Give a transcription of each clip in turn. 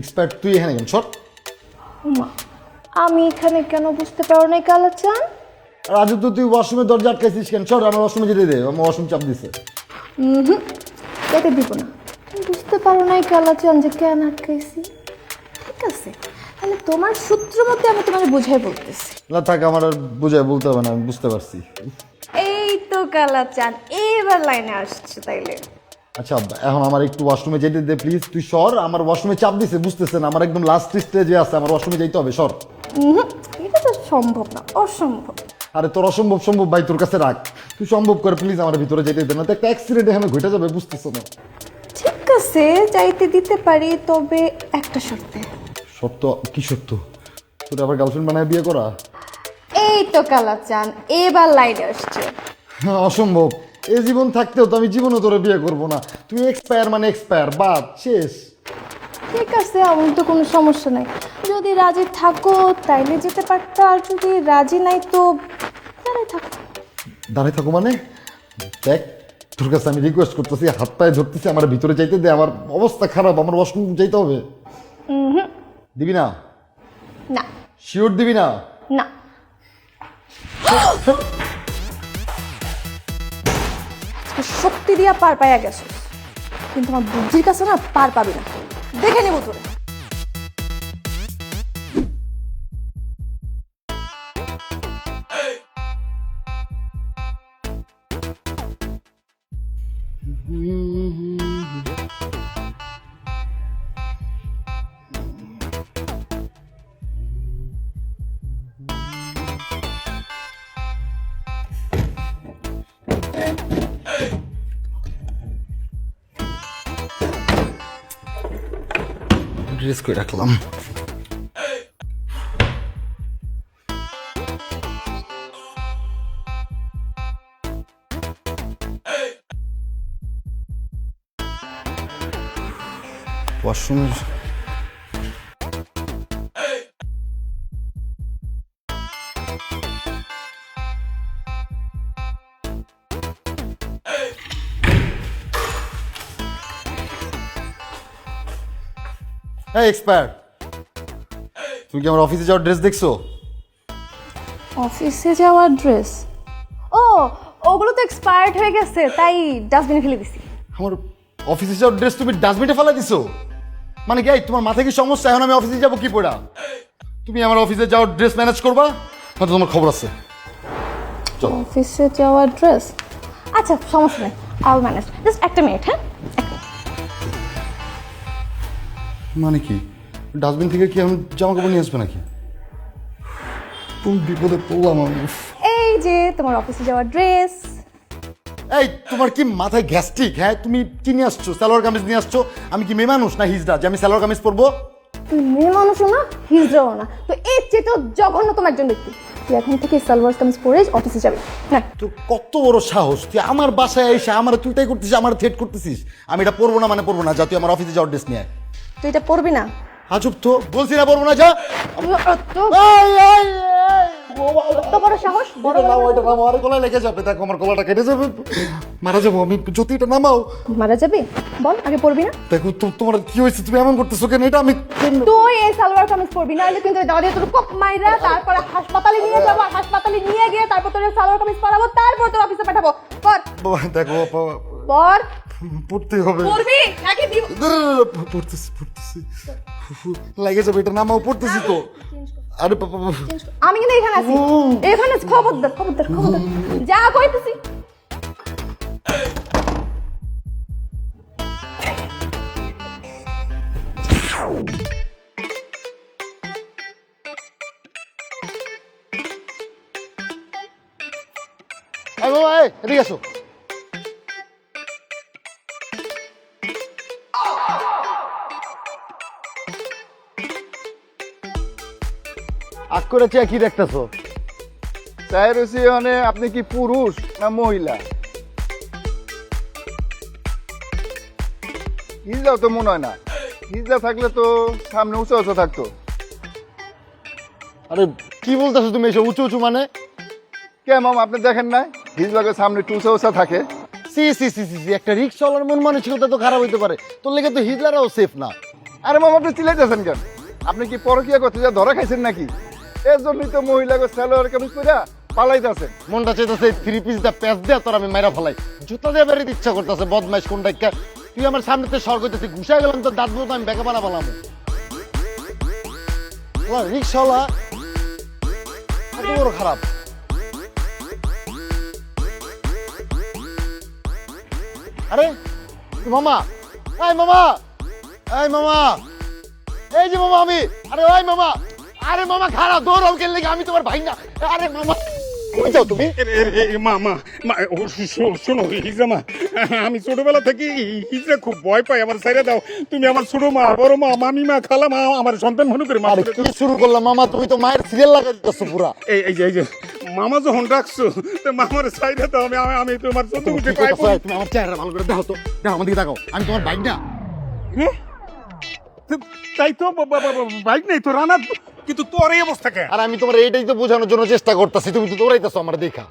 Expert তুই এখানে কেন? সর। আমি এখানে কেন বুঝতে পারো নাই কালাচান? রাজু তো তুই ওয়াশরুমের দরজা আটকাইছিস কেন? সর আমার ওয়াশরুমে যেতে দে আমার ওয়াশরুম চাপ দিছে। যেতে দিব না। বুঝতে পারো নাই কালাচান যে কেন আটকাইছি। ঠিক আছে তাহলে তোমার সূত্র মতে আমি তোমার বুঝাই বলতেছি। না থাক আমার আর বুঝায় বলতে হবে না আমি বুঝতে পারছি। এই তো কালাচান এবার লাইনে আসছে তাইলে। আচ্ছা এখন আমার একটু ওয়াশরুমে যেতে দে প্লিজ তুই সর আমার ওয়াশরুমে চাপ দিছে বুঝতেছেন? আমার একদম লাস্ট স্টেজে আছে আমার ওয়াশরুমে যেতে হবে সর। এটা তো সম্ভব না অসম্ভব। আরে তোর অসম্ভব সম্ভব ভাই তোর কাছে রাখ। তুই সম্ভব করে প্লিজ আমার ভিতরে যেতে দে না তো একটা অ্যাক্সিডেন্ট এখানে ঘটে যাবে বুঝতেছো না। ঠিক আছে যাইতে দিতে পারি তবে একটা শর্তে। সত্য কি সত্য তোর আবার গার্লফ্রেন্ড বানায় বিয়ে করা? এই তো কালাচান এবার লাইনে আসছে। হ্যাঁ, অসম্ভব। এই জীবন থাকতেও তো আমি জীবনও তোরে বিয়ে করব না। তুই এক্সপায়ার মানে এক্সপায়ার বাদ শেষ। ঠিক আছে আমার তো কোনো সমস্যা নাই। যদি রাজি থাকো তাইলে যেতে পারতো আর যদি রাজি নাই তো দাঁড়াই থাকো। দাঁড়ায় থাকো মানে? দেখ তোর কাছে আমি রিকোয়েস্ট করতেছি হাত পায়ে ধরতেছি আমার ভিতরে যাইতে দে আমার অবস্থা খারাপ আমার ওয়াশরুম যাইতে হবে। দিবি না? না। শিওর দিবি না? না। আজকে শক্তি দিয়া পার পাইয়া গেছো। কিন্তু আমার বুদ্ধির কাছে না পার পাবি না। দেখে নেব তোরে। ড্রেস করে রাখলাম হ্যাঁ এক্সপায়ার তুমি কি আমার অফিসে যাওয়ার ড্রেস দেখছ? অফিসে যাওয়ার ড্রেস ও ওগুলো তো এক্সপায়ার্ড হয়ে গেছে তাই ডাস্টবিনে ফেলে দিছি। আমার অফিসে যাওয়ার ড্রেস তুমি ডাস্টবিনে ফেলা দিছো? মানে কি এই, তোমার মাথায় কি সমস্যা? এখন আমি অফিসে যাব কি পড়া? তুমি আমার অফিসে যাওয়ার ড্রেস ম্যানেজ করবা? হয়তো তোমার খবর আছে। চলো। অফিসে যাওয়ার ড্রেস আচ্ছা সমস্যা নেই আল ম্যানেজ জাস্ট একটা মিনিট হ্যাঁ? এক। মানে কি? ডাস্টবিন থেকে কি আমি জামা কাপড় নিয়ে আসবে নাকি? কোন বিপদে পড়লাম আমি। এই যে তোমার অফিসে যাওয়ার ড্রেস এই তোমার কি মাথায় গ্যাস্ট্রিক? হ্যাঁ তুমি কি নিয়ে আসছো? সালোয়ার কামিজ নিয়ে আসছো? আমি কি মেয়ে মানুষ না হিজড়া? যে আমি সালোয়ার কামিজ পরবো? তুই মেয়ে মানুষও না হিজড়াও না। তো এর চেয়ে তো জঘন্যতম একজন ব্যক্তি। তুই এখন থেকে সালোয়ার কামিজ পরে অফিসে যাবি। না তোর কত বড় সাহস? তুই আমার বাসায় এসে আমার তুই তাই করতেছিস আমার থ্রেট করতেছিস। আমি এটা পরবো না মানে পরবো না যা তুই আমার অফিসে যাওয়ার ড্রেস নিয়ে আয়। তুই এটা পরবি না? আজব তো বলছি না পরবো না যা। বড় সাহস বড় নামাও, আরে গলায় লেগে যাবে দেখো আমার গলাটা কেটে যাবে। মারা যাব আমি যদি এটা নামাও। মারা যাবি? বল আগে পরবি না? দেখো তো- তোমার কি হয়েছে তুমি এমন করতেছো কেন? এটা আমি কেন- তুই এই সালোয়ার কামিজ পরবি না হলে কিন্তু দাঁড়িয়ে তোর কোপ মাইরা তারপরে হাসপাতালে নিয়ে যাব আর হাসপাতালে নিয়ে গিয়ে তারপর তোর এই সালোয়ার কামিজ পরাবো তারপর তোর অফিসে পাঠাবো। পর। বাবা, দেখো বাবা, পর। পড়তে হবে। নাকি দিব? না, পড়তেছি পড়তেছি। লাগে যাবে এটা নামাও পড়তেছি তো। আরে। আমি কিন্তু এখানে আছি। এখানে আছি, খবরদার খবরদার খবরদার। যা কইতেছি। এদিকে আসো। আগ করে চেয়ে কি দেখতেছো? চাই রয়েছি মানে আপনি কি পুরুষ না মহিলা? হিজলাও তো মনে হয় না। হিজলা থাকলে তো সামনে উঁচু উঁচু থাকতো। আরে কি বলতেছো তুমি এসব উঁচু উঁচু মানে? কে মাম আপনি দেখেন না হিজলাকে সামনে একটু উঁচা উঁচা থাকে। সি সি সি সি সি একটা রিক্সাওয়ালার মন মানসিকতা তো খারাপ হইতে পারে। তোর লেগে তো হিজলারাও সেফ না। আরে মামা আপনি চিল্লাইতেছেন কেন? আপনি কি পরকিয়া করতে যা ধরা খাইছেন নাকি? এর তো মহিলাকে স্যালোয়ার কামিজ করে পালাইতেছেন মনটা চাইতেছে থ্রি পিস দা প্যাচ দেয়া তোর আমি মাইরা ফেলাই। জুতা দিয়ে বেরিয়ে ইচ্ছা করতেছে, বদমাইশ কোন ডাক্কা তুই আমার করতেছি ঘুষাই গেলাম দাঁত আমি বেকা বানা বলাম রিক্সাওয়ালা খারাপ। আরে মামা, এই মামা মামা। এই যে মামা আমি, আরে ওই মামা। আরে মামা খারাপ দৌড়াও কেন লেগে আমি তোমার ভাই না। আরে মামা কই যাও তুমি? মা মা মা শো- শোনো হিজরা মা আমি ছোটবেলা থেকে হিজরা খুব ভয় পাই আমার সাইরে দাও। তুমি আমার ছোট মা বড় মা মামি মা খালা মা আমার সন্তান মনে করে মা কি শুরু করলাম মামা তুমি তো মায়ের সিরিয়াল লাগাই দিতেছো পুরা। এই এই যে এই যে মামা যখন ডাকছো তো মামার সাইরে দাও আমি আমি- তোমার তুমি? মুখে কি পাই তুমি আমার চেহারা ভালো করে দেখো তো। দেখো আমার দিকে তাকাও। আমি তোমার বাইক না। তাই তো বাইক নেই তো রানা কিন্তু তোর এই অবস্থা কে আর আমি তোমার এইটাই তো বোঝানোর জন্য চেষ্টা করতেছি তুমি তো দৌড়াইতেছো আমার দেখা।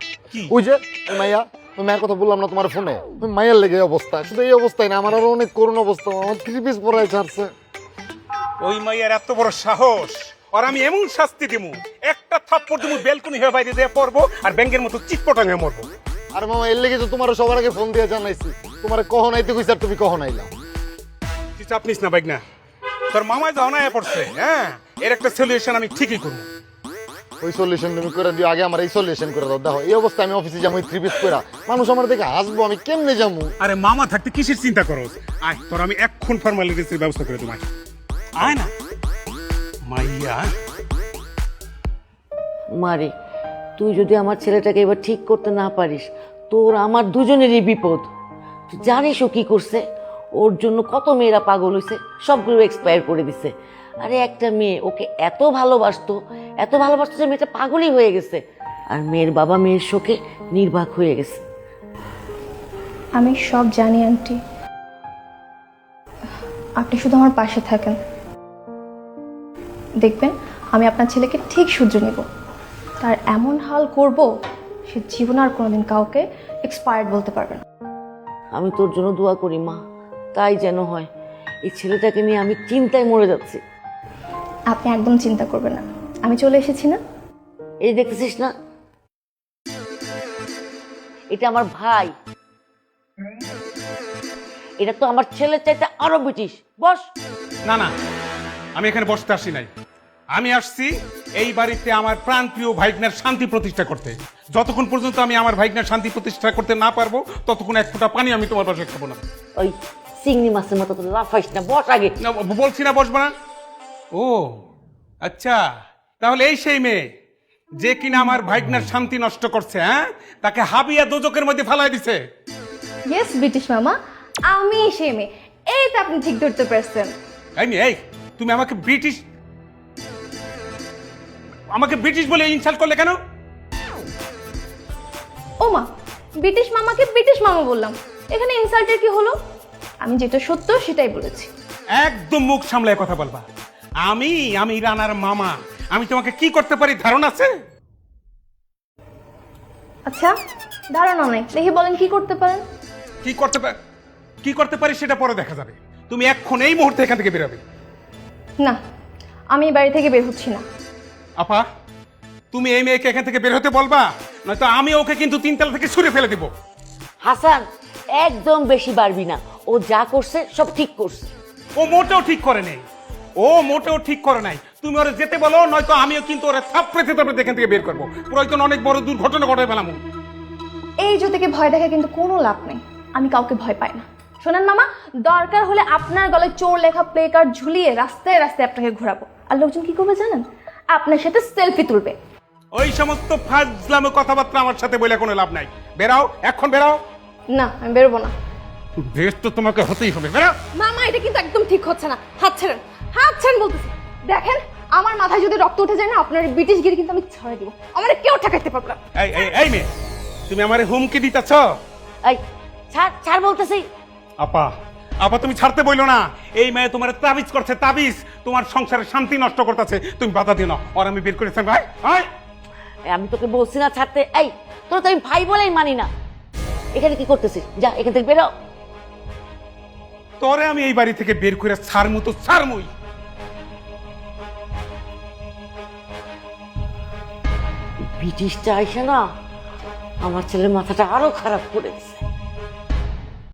ওই যে মাইয়া ওই মায়ের কথা বললাম না তোমার ফোনে? ওই মায়ের লেগে অবস্থা শুধু এই অবস্থায় না আমার আরও অনেক করুণ অবস্থা আমার থ্রি পিস পরাই ছাড়ছে। ওই মাইয়ার এত বড় সাহস আর আমি এমন শাস্তি দিমু একটা থাপ্পড় দিমু বেলকুনি হয়ে বাইরে দিয়ে পড়ব আর ব্যাংকের মতো চিটপটাং হয়ে মরবো। আর মামা এর লেগে তো তোমার সবার আগে ফোন দিয়ে জানাইছি তোমার কখন আইতে কইছি আর তুমি কখন আইলা? তুই চাপ নিস না বাইক না তোর মামায় যাও না পড়ছে হ্যাঁ? এর একটা সলিউশন আমি ঠিকই করব। ওই সলিউশন তুমি করে দিও আগে আমার এই সলিউশন করে দাও। দেখো এই অবস্থায় আমি অফিসে যাব থ্রি পিস করে মানুষ আমার দেখে হাসবো আমি কেমনে যাব? আরে মামা থাকতে কিসের চিন্তা করো? আয় তোর আমি এক্ষুন ফর্মালিটিসের ব্যবস্থা করে তোমায় আয় না। মাইয়া। মারে তুই যদি আমার ছেলেটাকে এবার ঠিক করতে না পারিস তোর আমার দুজনেরই বিপদ। তুই জানিস ও কি করছে? ওর জন্য কত মেয়েরা পাগল হয়েছে সবগুলো এক্সপায়ার করে দিছে। আরে একটা মেয়ে ওকে এত ভালোবাসতো এত ভালোবাসতো যে মেয়েটা পাগলই হয়ে গেছে। আর মেয়ের বাবা মেয়ের শোকে নির্বাক হয়ে গেছে। আমি সব জানি আন্টি। আপনি শুধু আমার পাশে থাকেন। দেখবেন আমি আপনার ছেলেকে ঠিক শুধরে নেব। তার এমন হাল করব সে জীবন আর কোনোদিন কাউকে এক্সপায়ার্ড বলতে পারবে না। আমি তোর জন্য দোয়া করি মা। তাই যেন হয়। এই ছেলেটাকে নিয়ে আমি চিন্তায় মরে যাচ্ছি। আপনি একদম চিন্তা করবেন না। আমি চলে এসেছি না? এই দেখতেছিস না? এটা আমার ভাই। এটা তো আমার ছেলের চাইতে আরও ব্রিটিশ। বস। না না। আমি এখানে বসতে আসি নাই। আমি আসছি এই বাড়িতে আমার প্রাণপ্রিয় ভাইগনার শান্তি প্রতিষ্ঠা করতে। যতক্ষণ পর্যন্ত আমি আমার ভাইগনার শান্তি প্রতিষ্ঠা করতে না পারব ততক্ষণ এক ফোঁটা পানি আমি তোমার পাশে খাব না। ওই চিংড়ি মাছের মতো লাফাইস না বস আগে। না, ব- বলছি না বসবো না? ও আচ্ছা তাহলে এই সেই মেয়ে যে কিনা আমার ভাইগনার শান্তি নষ্ট করছে হ্যাঁ? তাকে হাবিয়া দোজকের মধ্যে ফালাই দিছে। ইয়েস ব্রিটিশ মামা আমি সেই মেয়ে। এই তো আপনি ঠিক ধরতে পারছেন। এই মেয়ে, এই তুমি আমাকে ব্রিটিশ আমাকে ব্রিটিশ বলে ইনসাল্ট করলে কেন? ও মা ব্রিটিশ মামাকে ব্রিটিশ মামা বললাম। এখানে ইনসাল্টের কি হলো? আমি যেটা সত্য সেটাই বলেছি। একদম মুখ সামলায় কথা বলবা। আমি আমি রানার মামা। আমি তোমাকে কি করতে পারি ধারণা আছে? আচ্ছা ধারণা নাই। দেখি বলেন কি করতে পারেন? কি করতে পারি কি করতে পারি সেটা পরে দেখা যাবে। তুমি এক্ষণ এই মুহূর্তে এখান থেকে বেরোবে। না আমি বাড়ি থেকে বের হচ্ছি না। আপা তুমি এই মেয়েকে এখান থেকে বের হতে বলবা? নয়তো আমি ওকে কিন্তু তিনতলা থেকে ছুঁড়ে ফেলে দিব। হাসান একদম বেশি পারবি না। ও যা করছে সব ঠিক করছে। ও মোটেও ঠিক করে নেই। ও মোটেও ঠিক করে নাই। তুমি ওরা যেতে বলো নয়তো আমিও কিন্তু ওরা থাপড়েতে তারপরে এখান থেকে বের করব। প্রয়োজন অনেক বড় দুর্ঘটনা ঘটায় ফেলাম। এই জ্যোতিকে ভয় দেখে কিন্তু কোনো লাভ নেই। আমি কাউকে ভয় পাই না। শোনেন মামা দরকার হলে আপনার গলায় চোর লেখা প্লে কার্ড ঝুলিয়ে রাস্তায় রাস্তায় আপনাকে ঘোরাবো। আর লোকজন কি করবে জানেন? আপনার সাথে সেলফি তুলবে। ওই সমস্ত ফাজলামো কথাবার্তা আমার সাথে বলে কোনো লাভ নাই। বেরাও এখন বেরাও। না আমি বেরোবো না। বেশ তো তোমাকে হতেই হবে বেরাও মামা এটা কিন্তু একদম ঠিক হচ্ছে না। হাত ছেড়েন হাত ছেড়েন বলতেছি। দেখেন আমার মাথায় যদি রক্ত উঠে যায় না আপনার ব্রিটিশ গিরি কিন্তু আমি ছড়াই দিব। আমার কেউ ঠেকাইতে পারবে না। এই এই এই মেয়ে তুমি আমারে হুমকি দিতেছ? এই ছাড় ছাড় বলতেছি। আপা আপা তুমি ছাড়তে বইলো না। এই মেয়ে তোমার তাবিজ করছে তাবিজ। তোমার সংসারের শান্তি নষ্ট করতেছে। তুমি বাধা দিও না। আর আমি বের করেছেন ভাই ভাই। আমি তোকে বলছি না ছাড়তে। এই তোর তো আমি ভাই বলেই মানি না। এখানে কি করতেছিস? যা এখান থেকে বেরো তরে আমি এই বাড়ি থেকে বের করে ছাড়মু তো ছাড়মুই। ব্রিটিশটা আইসে না, আমার ছেলের মাথাটা আরও খারাপ করেছে।